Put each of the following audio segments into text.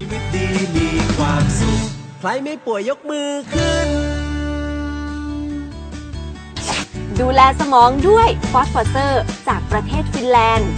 ชีวิตดีมีความสุข ใครไม่ป่วยยกมือขึ้น ดูแลสมองด้วยฟอสฟอเซอร์ จากประเทศฟินแลนด์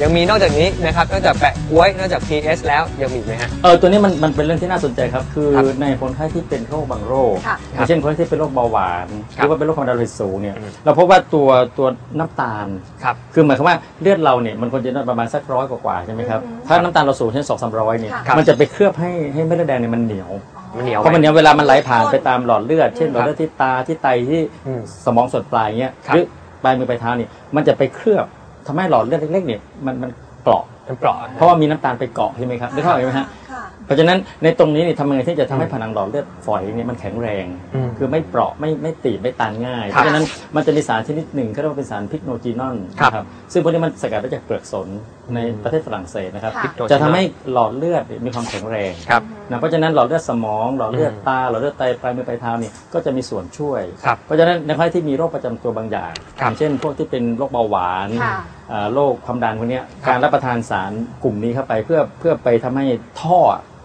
ยังมีนอกจากนี้นะครับนอกจากแปะกล้วยนอกจาก PS แล้วยังมีอีกไหมฮะ เออตัวนี้มันมันเป็นเรื่องที่น่าสนใจครับ คือครับในคนไข้ที่เป็นโรคบางโรคค่ะ อย่างเช่นคนที่เป็นโรคเบาหวานหครับรือว่าเป็นโรคความดันโลหิตสูงเนี่ยอืม เราพบว่าตัวตัวน้ำตาล ครับ คือหมายความว่าเลือดเราเนี่ยมันควรจะได้ประมาณสักร้อยกว่าๆใช่ไหมครับ อืมถ้าน้ำตาลเราสูงเช่นสองสามร้อยเนี่ยครับ มันจะไปเคลือบให้ให้เม็ดเลือดแดงเนี่ยมันเหนียวมันเหนียวเพราะมันเหนียวเวลามันไหลผ่านข้นไปตามหลอดเลือด เช่นหลอดเลือดที่ตาที่ไตที่อืมสมองส่วนปลายเงี้ยครับ หรือปลายมือปลายเท้านี่มันจะไปเคลือบ ทำให้หลอดเลือดเล็กๆเนี่ยมันมันเกราะมันเปราะเพราะว่ามีน้ำตาลไปเกาะใช่ไหมครับได้เข้าใจไหมฮะค่ะเพราะฉะนั้นในตรงนี้นี่ทำยังไงที่จะทำให้ผนังหลอดเลือดฝอยเนี่ยมันแข็งแรงอืมคือไม่เปราะไม่ไม่ตีบไม่ตันง่ายคเพรับราะฉะนั้นมันจะมีสารชนิดหนึ่งเขาเรียกว่าเป็นสารพิกโนจีนอนครับนะครับซึ่งพวกนี้มันสกัดมาจากเปลือกสนในประเทศฝรั่งเศสนะครับค่ะ Pycnogenol จะทำให้หลอดเลือดมีความแข็งแรงครับนะเพราะฉะนั้นหลอดเลือดสมองหลอดเลือดอืมตาหลอดเลือดไตปลายมือปลายเท้านี่ก็จะมีส่วนช่วยครับเพราะฉะนั้นในคนที่มีโรคประจำตัวบางอย่างครับอย่างเช่น พวกที่เป็นโรคเบาหวานค่ะอ่าโรคความดันพวกเนี้ยการรับประทานสารกลุ่มนี้เข้าไปเพื่อเพื่อไปทำให้ท่อ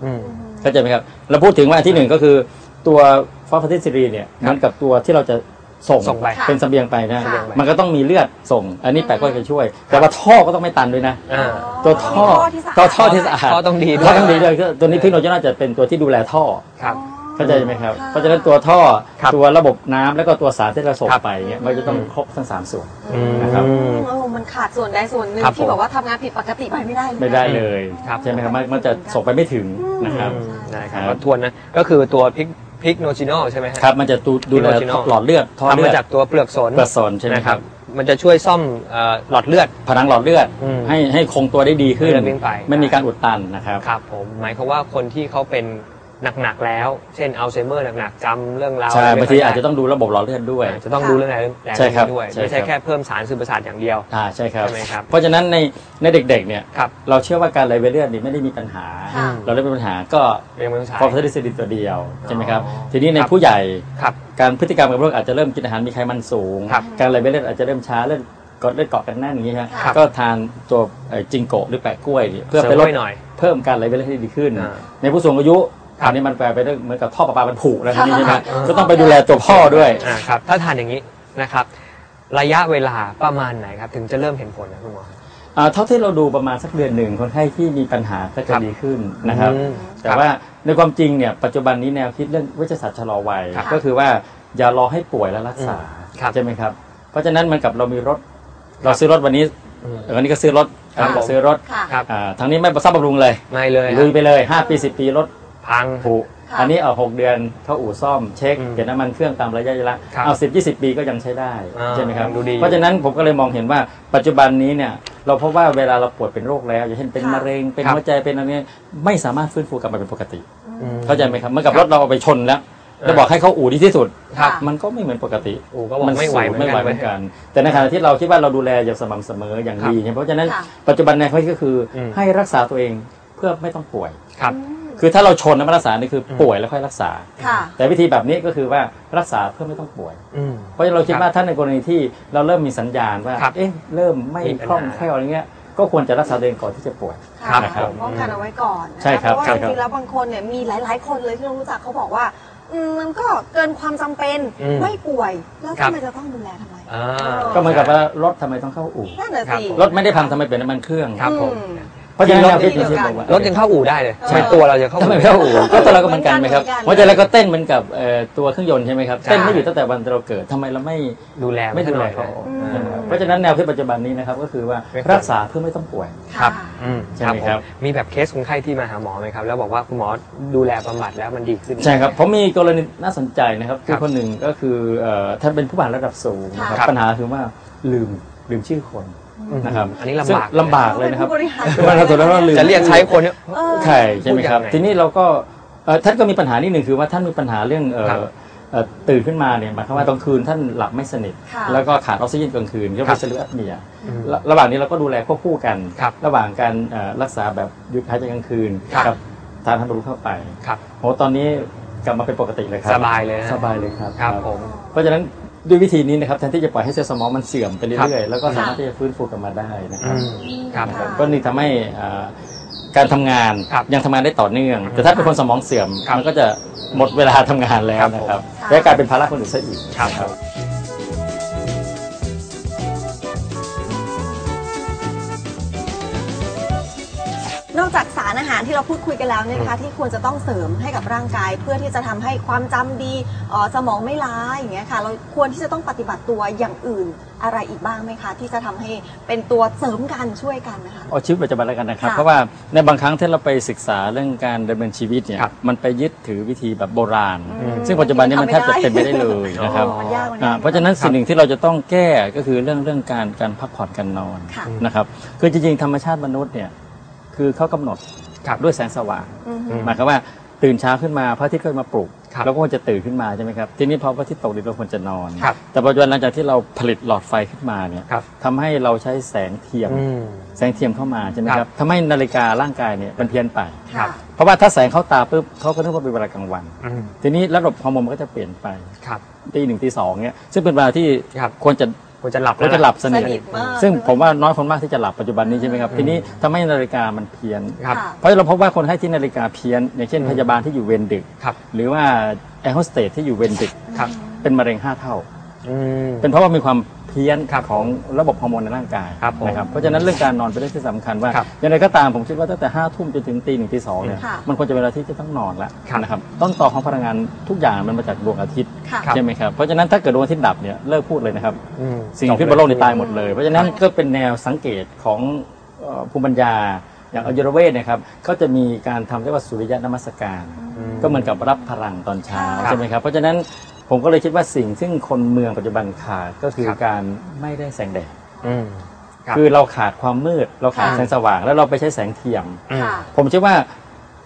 อืมเข้าใจไหมครับเราพูดถึงว่าอันที่หนึ่งก็คือตัวฟอสฟาติซิรีเนี่ยครับมันกับตัวที่เราจะส่งส่งไปเป็นเสบียงไปนะค่ะมันก็ต้องมีเลือดส่ง อันนี้แปลกก็จะช่วย แต่ว่าท่อก็ต้องไม่ตันด้วยนะอ่าตัวท่อที่สะอาดตัวท่อที่สะอาดท่อต้องดีด้วยท่อต้องดีด้วยคือตัวนี้พี่โนจะน่าจะเป็นตัวที่ดูแลท่อครับ เข้าใจไหมครับค่ะเพราะฉะนั้นตัวท่อครับตัวระบบน้ำแล้วก็ตัวสารที่เราส่งครับ ไปเนี่ยมันจะต้องครบทั้งสามส่วน อืม นะครับเออมันขาดส่วนใดส่วนหนึ่งครับที่ผมแบบว่าทำงานผิดปกติไปไม่ได้เลย ไม่ได้เลยครับ ใช่ไหมครับมันมันจะส่งไปไม่ถึงนะครับ อืมได้คครัรับบทวนนะก็คือตัวพิกพิกโนจิโนใช่ไหมฮะ ครับมันจะดูดูแล Pycnogenol หลอดเลือดท่อทำเลืมาอดจากตัวเปลือกสนเปลือกสนใช่ไหมนะคครัรับบ มันจะช่วยซ่อมเอ่อหลอดเลือด ผนังหลอดเลือดอืมให้ให้คงตัวได้ดีขึ้น ให้เลือดวิ่งไป ไม่มีการอุดตันนะครับ ครับผมหมายความว่าคนที่เขาเป็น หนักๆแล้ว เช่นอัลไซเมอร์หนักๆจำเรื่องราวใช่ไม่บางค่ทียได้อาจจะต้องดูระบบหลอดเลือดด้วยอาจจะต้องดูเรื่องอะไรแรงใช่ครับด้วยใช่ไม่ใช่ครับแค่เพิ่มสารสื่อประสาทอย่างเดียวอ่าใช่ครับใช่ไหมครับเพราะฉะนั้นในในเด็กๆเนี่ยครับเราเชื่อว่าการไหลเวียนเลือดนี่ไม่ได้มีปัญหาค่ะเราได้มีปัญหาก็เรียนไม่ต้องใช้ฟอร์ฟาติซิลินตัวเดียวใช่ไหมครับอ๋อทีนี้ในครับผู้ใหญ่ครับการพฤติกรรมกับโรคอาจจะเริ่มกินอาหารมีไขมันสูงครับการไหลเวียนเลือดอาจจะเริ่มช้าเริ่มกดเลือดเกาะกันแน่นอย่างนี้ครับครับก็ทานตัวเอ่อจิงโกะหรือแปะกล้วยเนี่ยเพื่อเสริไปมลดไว้หน่อยเพิ่มการไหลเวียนเลือดให้ดีขึ้นอ่าในผู้สูงอายุ ครับอันนี้มันแปลไปเรื่องเหมือนกับท่อประปามันผุแล้วทีนี้ใช่ไหมครับก็ต้องไปดูแลตัวพ่อด้วยอ่าครับถ้าทานอย่างนี้นะครับ ระยะเวลาประมาณไหนครับ ถึงจะเริ่มเห็นผลนะคุณหมอ อ่าเท่าที่เราดูประมาณสักเดือนหนึ่งคนไข้ที่มีปัญหาก็คจะรับดีขึ้นนะครับ อืมแต่ครับว่าในความจริงเนี่ยปัจจุบันนี้แนวคิดเรื่องเวชศาสตร์ชะลอวัย ครับก็คือว่าอย่ารอให้ป่วยแล้วรักษาอืมครับ ใช่ไหมครับ เพราะฉะนั้นมันกับเรามีรถ เราซื้อรถวันนี้อืมวันนี้ก็ซื้อรถครับ อันนี้ก็ซื้อรถค่ะครับอ่าทางนี้ไม่ประซับบำรุงเลยไม่เลยลุยไปเลย 5 ปี 10 ปีรถ พังผุค่ะอันนี้เอาหกเดือนเข้าอู่ซ่อมเช็คอืมเปลี่ยนน้ำมันเครื่องตามระยะเวลาครับเอาสิบยี่สิบปีก็ยังใช้ได้อ่าใช่ไหมครับดูดีเพราะฉะนั้นผมก็เลยมองเห็นว่าปัจจุบันนี้เนี่ยเราพบว่าเวลาเราป่วยเป็นโรคแล้วอย่างเช่นเป็นค่ะมะเร็งเป็นครับหัวใจเป็นอะไรเนี่ยไม่สามารถฟื้นฟูกลับมาเป็นปกติอืมเข้าใจไหมครับเหมื่อนกับครับรถเราเอาไปชนแล้วเออแล้วบอกให้เขาอู่ดีที่สุดครับมันก็ไม่เหมือนปกติ อู่ก็บอกไม่ไหวเหมือนไม่ไหวกันเหมือนกัน แต่ในขณะที่เราคิดว่าเราดูแลอย่างสม่ำเสมออย่างดีเนี่ยเพราะฉะนั้นค่ะปัจจุบันในเขาก็คืออมให้รักษาตัวเองเพื่อไม่ต้องป่วย ครับคือถ้าเราชนแล้วไม่รักษานี่คืออมป่วยแล้วค่อยรักษา ค่ะแต่วิธีแบบนี้ก็คือว่ารักษาเพื่อไม่ต้องป่วย อืม เพราะฉะนั้นเราคิดครับว่าถ้าในกรณีที่เราเริ่มมีสัญญาณว่าครับเอ๊ะเริ่มไม่มีปัญหา คล่องแคล่วอะไรเงี้ยก็ควรจะรักษาตัวเองก่อนที่จะป่วยครับค่ะครับ ป้องกันเอาไว้ก่อนนะะใช่ครับเพราะว่าใช่จครับริงๆแล้วบางคนเนี่ยมีหลาย ๆ คนเลยที่เรารู้จักเขาบอกว่าอืมมันก็เกินความจำเป็นอืมไม่ป่วย แล้วครับ ทำไมจะต้องดูแลทำไม อ่า ก็เหมือนกับว่ารถทำไมต้องเข้าอู่นั่นแหละครับสิ ผม รถไม่ได้พังทำไมเป็นน้ำมันเครื่อง ครับผม อืม เพราะฉะนั้นรถแนวคิดเดีที่ยวกันบอกว่ารถยังเข้าอู่ได้เลยเออทำไมตัวเราจะเข้าทำไมอู่ไม่เข้าอู่ก็ตัวเราก็เหมือนกันไหมครับเหมือนกันหัวใจเราก็เต้นเหมือนกับเอ่อตัวเครื่องยนต์ใช่ไหมครับใช่เต้นไม่อยู่ตั้งแต่วันเราเกิดทำไมเราไม่ดูแลไม่ดูแลหน่เขาอยอืมใช่ไหมครับเพราะฉะนั้นแนวคิดปัจจุบันนี้นะครับก็คือว่าไม่ควรรักษาเพื่อไม่ต้องป่วย ครับค่ะอืมใช่ไหมครับผมมีแบบเคสคนไข้ที่มาหาหมอไหมครับ แล้วบอกว่าคุณหมอดูแลบำบัดแล้วมันดีขึ้น ใช่ครับผมมีกรณีน่าสนใจนะครับคืครัอบคนหนึ่งก็คือเอ่อท่านเป็นผู้บริหารระดับสูงนะครับครับ ปัญหาคือว่าลืมลืมชื่อคน นะครับอันนี้ลำบาก ซึ่งลำบากเลยนะครับผู้บริหารผู้บริหารระดับสูงแล้วก็ลืมจะเรียกใช้คนเนี่ย เออ ใช่ใช่ไหมครับ พูดยังไงทีนี้เราก็เอ่อท่านก็มีปัญหานิดหนึ่งคือว่าท่านมีปัญหาเรื่องเอ่อครับเอ่อตื่นขึ้นมาเนี่ยหมายความว่ากลางคืนท่านหลับไม่สนิท ค่ะ แล้วก็ขาดออกซิเจนกลางคืนก็ครัเป็นบเซลลูแอปเนียอืมระระหว่างนี้เราก็ดูแลควบคู่กัน ครับระหว่างการเอ่อรักษาแบบหยุดหายใจกลางคืนครับ กับทานทันบรุเข้าไปครับ โหตอนนี้กลับมาเป็นปกติเลยครับสบายเลยนะสบายเลยครับ ครับผม เพราะฉะนั้น ด้วยวิธีนี้นะครับแทนที่จะปล่อยให้เซลล์สมองมันเสื่อมไปครับเรื่อยๆแล้วก็สามารถที่จะฟื้นฟูกลับมาได้นะคอืรับมครับผมก็นี่ทำให้อ่าการทำงานครับยังทำงานได้ต่อเนื่อง แต่ถ้าเป็นคนสมองเสื่อมครับมันก็จะหมดเวลาทำงานแล้วนะครับครับและกลายเป็นภาระคนอื่นซะอีกครับ นะนอกจากสารอาหารที่เราพูดคุยกันแล้วเนี่ยนะคะที่ควรจะต้องเสริมให้กับร่างกาย เพื่อที่จะทำให้ความจำดีเอ่อสมองไม่ล้าอย่างเงี้ยค่ะเราควรที่จะต้องปฏิบัติตัวอย่างอื่นอะไรอีกบ้างไหมคะ ที่จะทำให้เป็นตัวเสริมกันช่วยกันนะคะ เอาชีวิตปัจจุบันแล้วกันนะครับ ค่ะเพราะว่าในบางครั้งที่เราไปศึกษาเรื่องการดำเนินชีวิตเนี่ยครับมันไปยึดถือวิธีแบบโบราณ อืม ซึ่งปัจจุบันนี้มันแทบจะเป็นไม่ได้เลยนะครับอ๋อมันยากมันอ่ายาก เพราะฉะนั้นสิ่งหนึ่งที่เราจะต้องแก้ก็คือเรื่องเรื่องการการพักผ่อนการนอนค่ะ นะครับคือจริงๆธรรมชาติมนุษย์เนี่ย คือเขากำหนดครับด้วยแสงสว่างอือฮึอืมหมายความว่าตื่นเช้าขึ้นมาพระอาทิตย์ก็มาปลุกครับเราก็ควรจะตื่นขึ้นมาใช่ไหมครับทีนี้พอพระอาทิตย์ตกดินเราควรจะนอนครับแต่ปัจจุบันหลังจากที่เราผลิตหลอดไฟขึ้นมาเนี่ยครับทำให้เราใช้แสงเทียมอืมแสงเทียมเข้ามาใช่ไหมคครัรับบทำให้นาฬิการ่างกายเนี่ยมันเพี้ยนไปครัค่ะบเพราะว่าถ้าแสงเข้าตาปุ๊บเขาก็นึกว่าเป็นเวลากลางวันอืมทีนี้ระบบฮอร์โมนมันก็จะเปลี่ยนไปครับตีหนึ่งตีสองเนี่ยซึ่งเป็นเวลาที่ครับควรจะ ควรจะหลับควรจะหลับสนิทสนิทมากซึ่งผมว่าน้อยคนมากที่จะหลับปัจจุบันนี้ใช่ไหมครับทีนี้ทำให้นาฬิกามันเพี้ยน ครับ ค่ะ เพราะเราพบว่าคนไข้ที่นาฬิกาเพี้ยน อย่างเช่นอืมพยาบาลที่อยู่เวรดึก ครับ หรือว่าแอร์โฮสเตสที่อยู่เวรดึก ครับ เป็นมะเร็งห้าเท่าอืม เป็นเพราะว่ามีความเพี้ยนครับของระบบฮอร์โมนในร่างกายครับผมนะครับเพราะฉะนั้นเรื่องการนอนเป็นเรื่องที่สำคัญว่าครับอย่างไรก็ตามผมคิดว่าตั้งแต่ห้าทุ่มจนถึงตีหนึ่งตีสองเนี่ยค่ะมันควรจะเป็นเวลาที่จะต้องนอนแล้วครับนะครับต้นต่อของพลังงานทุกอย่างมันมาจากดวงอาทิตย์ค่ะครับใช่ไหมครับเพราะฉะนั้นถ้าเกิดดวงอาทิตย์ดับเนี่ยเลิกพูดเลยนะครับอืมสิ่งที่บนโลกนี้ตายหมดเลย เพราะฉะนั้นก็เป็นแนวสังเกตของเอ่อภูมิปัญญา อย่างอยุรเวทเนะครับก็จะมีการทำเรียกว่าสุริยะนมัสการ ก็เหมือนกับรับพลังตอนเช้าครับ ใช่ไหมครับเพราะฉะนั้น ผมก็เลยคิดว่าสิ่งซึ่งคนเมืองปัจจุบันขาดก็คือครับ การไม่ได้แสงแดดอืม ครับ คือเราขาดความมืด เราขาดค่ะ แสงสว่าง แล้วเราไปใช้แสงเทียม อืม ค่ะ ผมเชื่อว่า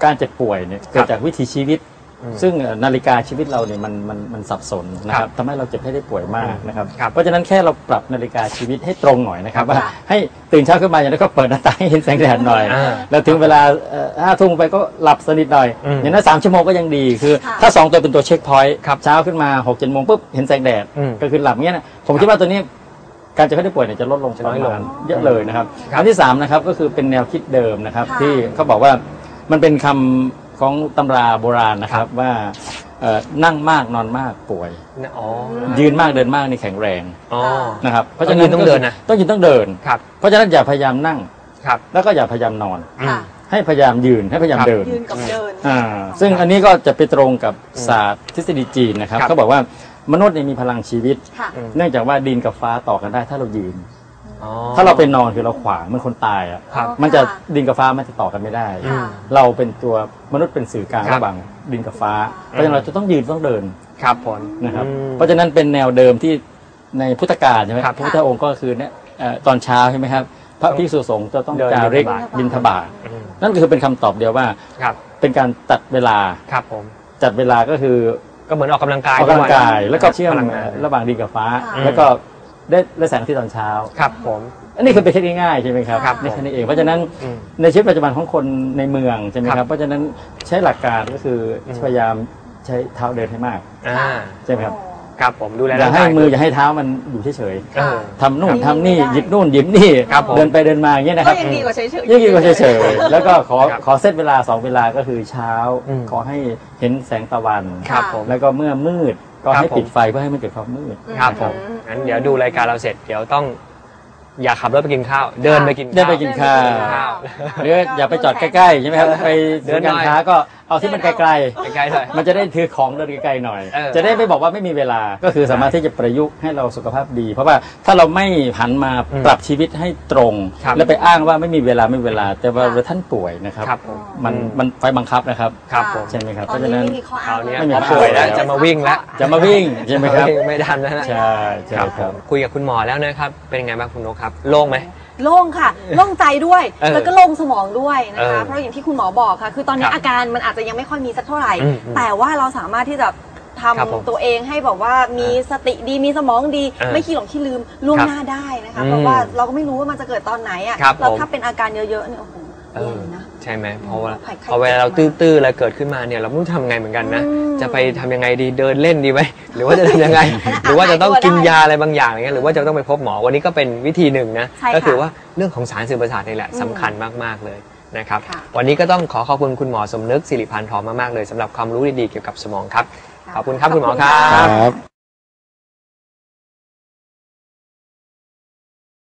การเจ็บป่วยเนี่ยเกิดจากวิถีชีวิตอืม ซึ่งเอ่อนาฬิกาชีวิตเราเนี่ยมันมันมันสับสนนะคครัรับบทำให้เราเจ็บให้ได้ป่วยมากนะครับครับ เพราะฉะนั้นแค่เราปรับนาฬิกาชีวิตให้ตรงหน่อยนะครับครับว่าให้ตื่นเช้าขึ้นมาอย่างนั้นก็เปิดหน้าต่างให้เห็นแสงแดดหน่อยอ่าแล้วถึงเวลาเอ่อห้าทุ่มไปก็หลับสนิทหน่อยอืมอย่างนั้นสามชั่วโมงก็ยังดีคือค่ะถ้าสองตัวเป็นตัวเช็คพอยต์ครับเช้าขึ้นมาหกเจ็ดโมงปุ๊บเห็นแสงแดดอืมก็คือหลับเงี้ยนะผมคิดว่าตัวนี้การเจ็บไข้ได้ป่วยเนี่ยจะลดลงจะน้อยลงประมาณเยอะเลยนะครับครับอันที่สามนะครับก็คือเป็นแนวคิดเดิมนะครับค่ะที่เขาบอกว่ามันเป็นคำ ของตำราโบราณนะครับว่าเอ่อนั่งมากนอนมากป่วย อ๋อ ยืนมากเดินมากนี่แข็งแรงอ๋อ นะครับต้องยืนต้องเดินนะต้องยืนต้องเดิน ครับ เพราะฉะนั้นอย่าพยายามนั่ง ครับ แล้วก็อย่าพยายามนอนอืมค่ะ ให้พยายามยืนให้พยายามครับ เดินยืนกับเดินอ่าซึ่งอันนี้ก็จะไปตรงกับศาสตร์ทฤษฎีจีนนะครับครับ เขาบอกว่ามนุษย์เนี่ยมีพลังชีวิต ค่ะอืมเนื่องจากว่าดินกับฟ้าต่อกันได้ถ้าเรายืนอ๋อ ถ้าเราไปนอนคือเราขวางเหมันคนตายอะครับ มันจะค่ะดินกับฟ้ามันจะต่อกันไม่ได้ ค่ะ เราเป็นตัวมนุษย์เป็นสื่อกลางครับ ระหว่างดินกับฟ้า เพราะฉะนั้นเราจะต้องยืนต้องเดินครับผมนะครับอืมเพราะฉะนั้นเป็นแนวเดิมที่ในพุทธกาลใช่ไหมครับพระพุทธองค์ก็คือเนี่ยเอ่อตอนเช้าใช่ไหมครับ พระภิกษุสงฆ์จะต้องเดินจาริกบิบิณนฑทบาบาตทอืมนั่นก็คือเป็นคำตอบเดียวว่า ครับเป็นการตัดเวลาครับผม จัดเวลาก็คือก็เหมือนออกกำลังกายออกกำลังกายทุนแล้วก็เชื่อมพลังงาน ระหว่างดินกับฟ้า ค่ะ แล้วก็ ได้ได้แสงอาที่ตอนเช้า ครับผม อันนี้คือเป็นเทคนิคง่ายๆใช่ไหมครับครับนี่แค่นี้เองเพราะฉะนั้นอืมในชีวิตปัจจุบันของคนในเมืองใช่ไหมคครัรับบ เพราะฉะนั้นใช้หลักการก็คืออม พยายามใช้เท้าเดินให้มากอ่าใช่ไหมครับครับผมดูแลอย่าร่างให้กายมืออย่าให้เท้ามันอยู่เฉยเออ ๆทำนู่นครับทำนี่ไม่ได้หยิบนู่นหยิบนี่ครับผม เดินไปเดินมาอย่างเงี้ยนะคก็รับ ยังดีกว่าเฉยๆยิ่งดีกว่าเฉยๆ แล้วก็ขอครับขอเซตเวลาสองเวลาก็คือเช้า อืม ขอให้เห็นแสงตะวัน ครับผม แล้วก็เมื่อมืด ก็ครับให้ผมปิดไฟเพื่อให้มันเกิดความมืดครับผมงั้นเดี๋ยวดูรายการเราเสร็จเดี๋ยวต้อง อย่าขับรถไปกินข้าว เดินไปกินข้าวเดินไปกินข้าวข้าวหรืออย่าไปจอดใกล้ๆใช่ไหมครับไปเดิศูนนย์หน่กาอยรค้าก็ เอาที่มันไกลใกล้ๆเลยๆ มันจะได้ถือของเดินไกลๆหน่อย เออ จะได้ไม่บอกว่าไม่มีเวลา ก็คือสามารถที่จะประยุกต์ให้เราสุขภาพดี เพราะว่าถ้าเราไม่หันมาอืมปรับชีวิตให้ตรง ครับ แล้วไปอ้างว่าไม่มีเวลาไม่มีเวลา แต่ว่าเราท่านป่วยนะครับ ครับผมมันอืมมันไฟบังคับนะครับ ครับผม ใช่ไหมครับตเพอนราะนี้ฉะนั้นไม่มีข้อคราวอ้างเนี้ยไม่มีพอป่วยแล้วจะมาวิ่งแล้ว จะมาวิ่งใช่ไหมครับ ไม่ทันแล้วนะใช่ใช่ครับครับ คุยกับคุณหมอแล้วนะครับ เป็นยังไงบ้างคุณนกครับ โล่งไหม โล่งค่ะ โล่งใจด้วย เออแล้วก็โล่งสมองด้วยนะเอคะอเพราะอย่างที่คุณหมอบอกค่ะ คือตอนนี้ครับอาการมันอาจจะยังไม่ค่อยมีสักเท่าไหร่ อืมอืมแต่ว่าเราสามารถที่จะทำครับผมตัวเองให้แบบว่ามีสติดีมีสมองดี เออไม่ขี้หลงขี้ลืมล่วงครับหน้าได้นะคะ อืมเพราะว่าเราก็ไม่รู้ว่ามันจะเกิดตอนไหนอะครับแล้วผมถ้าเป็นอาการเยอะๆเนี่ยโอ้โหเอแย่อ เลยนะ ใช่ไหมเพราะว่าไข้ไข้พอเวลาเราเจ็บมากตื้อๆอะไรเกิดขึ้นมาเนี่ยเราไม่รู้ทำไงเหมือนกันนะอืมจะไปทำยังไงดีเดินเล่นดีไหมหรือว่าจะทำยังไง หรือว่าจะต้องกินยาอะไรบางอย่างอย่างเงี้ยหรือว่าจะต้องไปพบหมอวันนี้ก็เป็นวิธีหนึ่งนะใช่ค่ะก็คือว่าเรื่องของสารสื่อประสาทนี่แหละอืมสำคัญมากๆเลยนะครับค่ะวันนี้ก็ต้องขอขอบคุณคุณหมอสมนึกสิริพันธ์ทองมากๆเลยสำหรับความรู้ดีๆเกี่ยวกับสมองครับขอบคุณครับคุณหมอครัขอบคุณบค่ะ